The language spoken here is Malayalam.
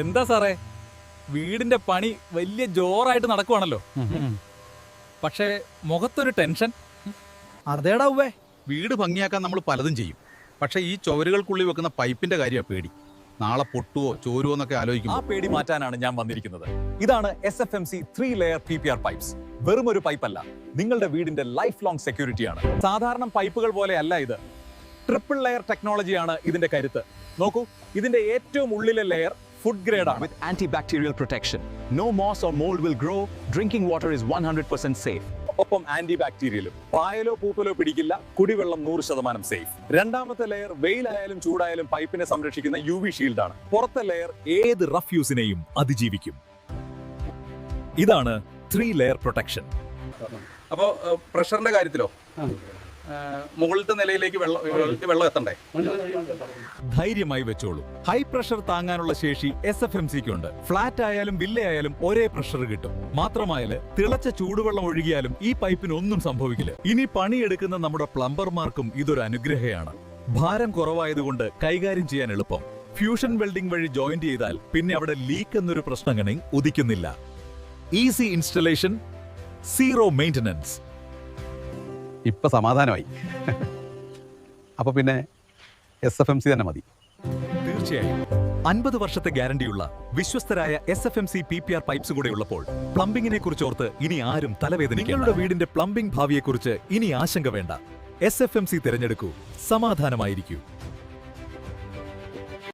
എന്താ സാറേ? വീടിന്റെ പണി വലിയ ജോറായിട്ട് നടക്കുവാണല്ലോ. പക്ഷേ മുഖത്തൊരു ടെൻഷൻ. അതേടാ ഉവ്വേ. വീട് ഭംഗിയാക്കാൻ നമ്മൾ പലതും ചെയ്യും. പക്ഷേ ഈ ചുവരുകൾക്കുള്ളിൽ വെക്കുന്ന പൈപ്പിന്റെ കാര്യമാണ് പേടി. നാളെ പൊട്ടുവോ ചോരുവോ എന്നൊക്കെ ആലോചിക്കും ആ പേടി മാറ്റാനാണ് ഞാൻ വന്നിരിക്കുന്നത്. ഇതാണ് S F M C three layer P P R pipes വെറും ഒരു പൈപ്പ് അല്ല നിങ്ങളുടെ വീടിന്റെ ലൈഫ് ലോങ് സെക്യൂരിറ്റിയാണ് സാധാരണ പൈപ്പുകൾ പോലെ അല്ല ഇത്. ട്രിപ്പിൾ ലെയർ ടെക്നോളജിയാണ് ഇതിന്റെ കരുത്ത്. നോക്കൂ ഇതിന്റെ ഏറ്റവും ഉള്ളിലെ ലെയർ ഫുഡ് ഗ്രേഡ് ആണ്. With anti bacterial protection no moss or mould will grow drinking water is one hundred percent safe ഒപ്പം ആന്റി ബാക്ടീരിയലും പായലോ പൂപ്പലോ പിടിക്കില്ല. കുടിവെള്ളം നൂറ് ശതമാനം സേഫ് രണ്ടാമത്തെ ലെയർ വെയിലായാലും ചൂടായാലും പൈപ്പിനെ സംരക്ഷിക്കുന്ന യു വി ആണ്. പുറത്തെ ലെയർ ഏത് റഫ് യൂസിനെയും അതിജീവിക്കും. ഇതാണ് ത്രീ ലെയർ പ്രൊട്ടക്ഷൻ അപ്പോ പ്രഷറിന്റെ കാര്യത്തിലോ? മുകളിലത്തെ നിലയിലേക്ക് വെള്ളം വെള്ളം എത്തണ്ടേ? ധൈര്യമായി വെച്ചോളൂ. ഹൈ പ്രഷർ താങ്ങാനുള്ള ശേഷി എസ് എഫ് എം സിക്ക് ഉണ്ട് ഫ്ലാറ്റ് ആയാലും വില്ലയായാലും ഒരേ പ്രഷർ കിട്ടും. മാത്രമായാൽ തിളച്ച ചൂടുവെള്ളം ഒഴുകിയാലും ഈ പൈപ്പിന് ഒന്നും സംഭവിക്കില്ല. ഇനി പണിയെടുക്കുന്ന നമ്മുടെ പ്ലംബർമാർക്കും ഇതൊരു അനുഗ്രഹയാണ്. ഭാരം കുറവായതുകൊണ്ട് കൈകാര്യം ചെയ്യാൻ എളുപ്പം. ഫ്യൂഷൻ വെൽഡിംഗ് വഴി ജോയിന്റ് ചെയ്താൽ പിന്നെ അവിടെ ലീക്ക് എന്നൊരു പ്രശ്നങ്ങനെ ഉദിക്കുന്നില്ല. ഈസി ഇൻസ്റ്റലേഷൻ സീറോ മെയിന്റനൻസ് ഇപ്പൊ സമാധാനമായി. അപ്പോൾ പിന്നെ എസ് എഫ് എം സി തന്നെ മതി. തീർച്ചയായും. അൻപത് വർഷത്തെ ഗ്യാരണ്ടിയുള്ള വിശ്വസ്തരായ S F M C P P R pipes കൂടെ ഉള്ളപ്പോൾ പ്ലംബിങ്ങിനെ കുറിച്ച് ഓർത്ത് ഇനി ആരും തലവേദന നിങ്ങളുടെ വീടിന്റെ പ്ലംബിംഗ് ഭാവിയെക്കുറിച്ച് ഇനി ആശങ്ക വേണ്ട. എസ് എഫ് എം സി തിരഞ്ഞെടുക്കൂ. സമാധാനമായിരിക്കൂ.